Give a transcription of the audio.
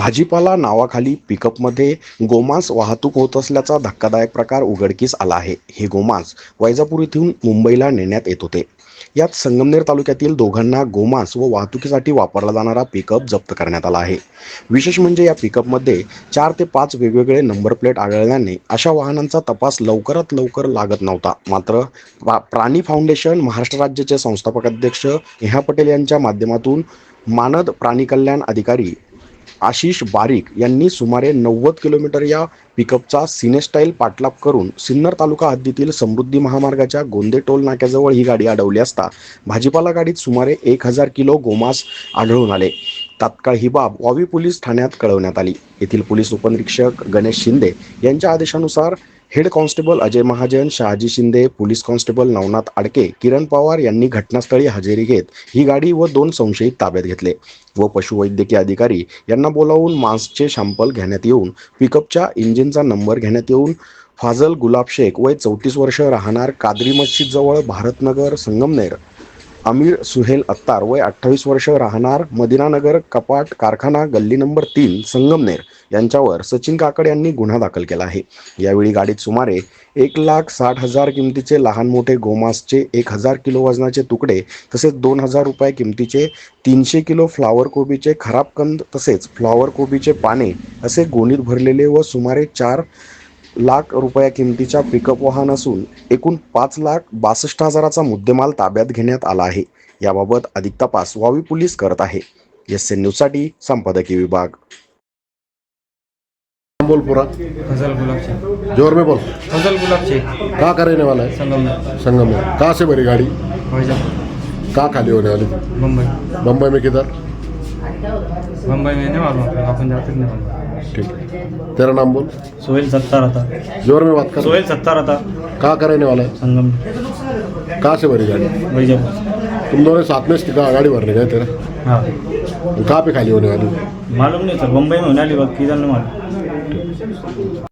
भाजीपाला नावाखाली पिकअपमध्ये गोमांस वाहतूक होत असल्याचा धक्कादायक प्रकार उघडकीस आला आहे. हे गोमांस वैजापूर येथून मुंबईला नेण्यात येत होते. यात संगमनेर तालुक्यातील दोघांना गोमांस व वाहतुकीसाठी वापरला जाणारा पिकअप जप्त करण्यात आला आहे. विशेष म्हणजे या पिकअपमध्ये चार ते पाच वेगवेगळे नंबर प्लेट आढळल्याने अशा वाहनांचा तपास लवकरात लवकर लागत नव्हता. मात्र प्राणी फाउंडेशन महाराष्ट्र राज्याचे संस्थापक अध्यक्ष नेहा पटेल यांच्या माध्यमातून मानद प्राणी कल्याण अधिकारी आशिष बारीक यांनी सुमारे नव्वद किलोमीटर या पिकअपचा सिनेस्टाईल पाठलाप करून सिन्नर तालुका हद्दीतील समृद्धी महामार्गाच्या गोंदे टोल नाक्याजवळ ही गाडी अडवली असता भाजीपाला गाडीत सुमारे एक हजार किलो गोमांस आढळून आले. तात्काळ ही बाब वावी पोलीस ठाण्यात कळवण्यात आली. येथील पोलीस उपनिरीक्षक गणेश शिंदे यांच्या आदेशानुसार head constable Ajay Mahajan Shahaji Shinde police constable Navnath Adke Kiran Pawar यांनी घटनास्थळी हजेरी घेत ही गाडी व दोन संशयित ताब्यात घेतले व पशुवैद्यकीय अधिकारी यांना बोलावून मांसचे शॅम्पल घेण्यात येऊन पिकअपच्या इंजिनचा नंबर घेण्यात येऊन फाजल गुलाब शेख वय चौतीस वर्ष राहणार कादरी मस्जिद जवळ भारतनगर संगमनेर अमीर सुहेल अत्तार वय अठ्ठावीस वर्ष राहणार मदिनानगर कपाट कारखाना गल्ली नंबर तीन संगमनेर यांच्यावर सचिन काकड यांनी गुन्हा दाखल केला आहे. यावेळी गाडीत सुमारे एक लाख साठ हजार किमतीचे लहान मोठे गोमांसचे एक हजार किलो वजनाचे तुकडे तसेच दोन हजार रुपये किमतीचे तीनशे किलो फ्लावर कोबीचे खराब कंद तसेच फ्लॉवर कोबीचे पाने असे गोणीत भरलेले व सुमारे चार लाख रुपया किमतीच्या पिकअप वाहन असून एकूण पाच लाख बासष्ट हजाराचा मुद्देमाल ताब्यात घेण्यात आला आहे. याबाबत अधिक तपास वावी पोलीस करत आहे. एस एन न्यूजसाठी संपादकीय विभाग. बोल पूरा. फजल गुलाब शेख. जोर में बोल. फजल गुलाब शेख. कहाँ का रहने वाला है? संगमनेर संगम में. कहाँ से भरी गाड़ी? कहाँ खाली होने वाली मुंबई बम्बई. में किधर? मुंबई में नहीं मालूम. अपने अपन जाते नहीं मालूम. ठीक है तेरा नाम बोल. सोहेल सत्तार था जोर में बात कर. सोहेल सत्तार कहाँ का रहने वाला? है संगम. कहाँ से भरी गाड़ी? वैजापुर तुम दोनों साथ में इसकी गाड़ी भरने गए तेरे? हाँ. कहाँ पे खाली होने वाली? मालूम नहीं सर मुंबई में होने वाली बात किधर नहीं मालूम.